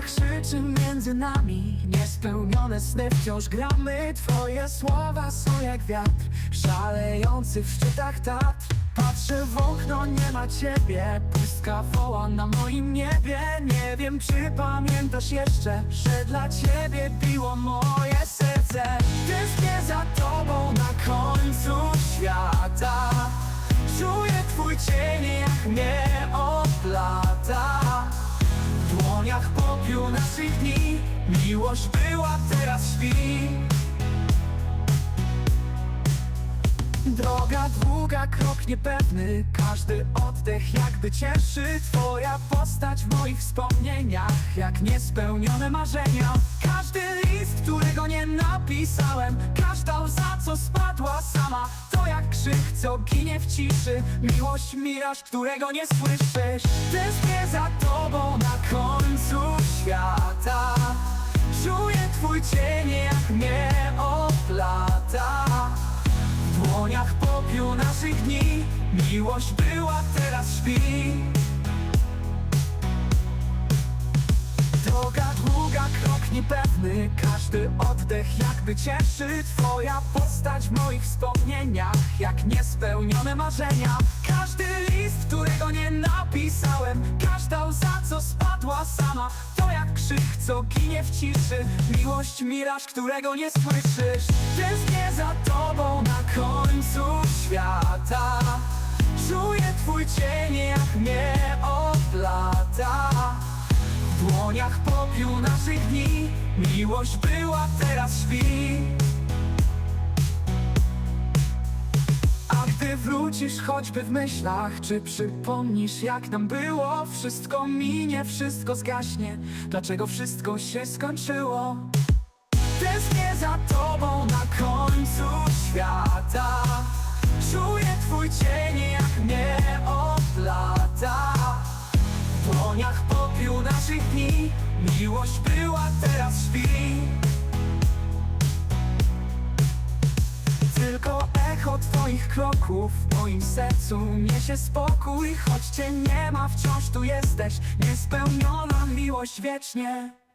krzyczy między nami. Niespełnione sny wciąż gramy. Twoje słowa są jak wiatr Szalejący w szczytach Tatr. Patrzę w okno, nie ma ciebie. Pustka woła na moim niebie. Nie wiem, czy pamiętasz jeszcze Że dla ciebie biło moje serce. Tęsknię za tobą na końcu świata. Czuję twój cień, jak mnie popiół naszych dni Miłość była, teraz śpi. Droga długa, krok niepewny Każdy oddech jakby cieszy. Twoja postać w moich wspomnieniach Jak niespełnione marzenia. Każdy list, którego nie napisałem Każda łza, co spadła sama. To jak krzyk, co ginie w ciszy. Miłość miraż, którego nie słyszysz. Tęsknię za tobą na końcu Miłość była, teraz śpi. Droga długa, krok niepewny. Każdy oddech jakby cieszy. Twoja postać w moich wspomnieniach Jak niespełnione marzenia. Każdy list, którego nie napisałem Każda łza, co spadła sama. To jak krzyk, co ginie w ciszy. Miłość miraż, którego nie słyszysz. Tęsknię za tobą na końcu świata twój cień, jak mnie oplata w dłoniach popiół naszych dni Miłość była, teraz śpi. A gdy wrócisz choćby w myślach Czy przypomnisz jak nam było? Wszystko minie, wszystko zgaśnie. Dlaczego wszystko się skończyło? Tęsknię za tobą na końcu świata. Czuję twój cień dłoniach popiół naszych dni. Miłość była, teraz śpi. Tylko echo twoich kroków W moim sercu niesie spokój. Choć cię nie ma, wciąż tu jesteś. Niespełniona miłość wiecznie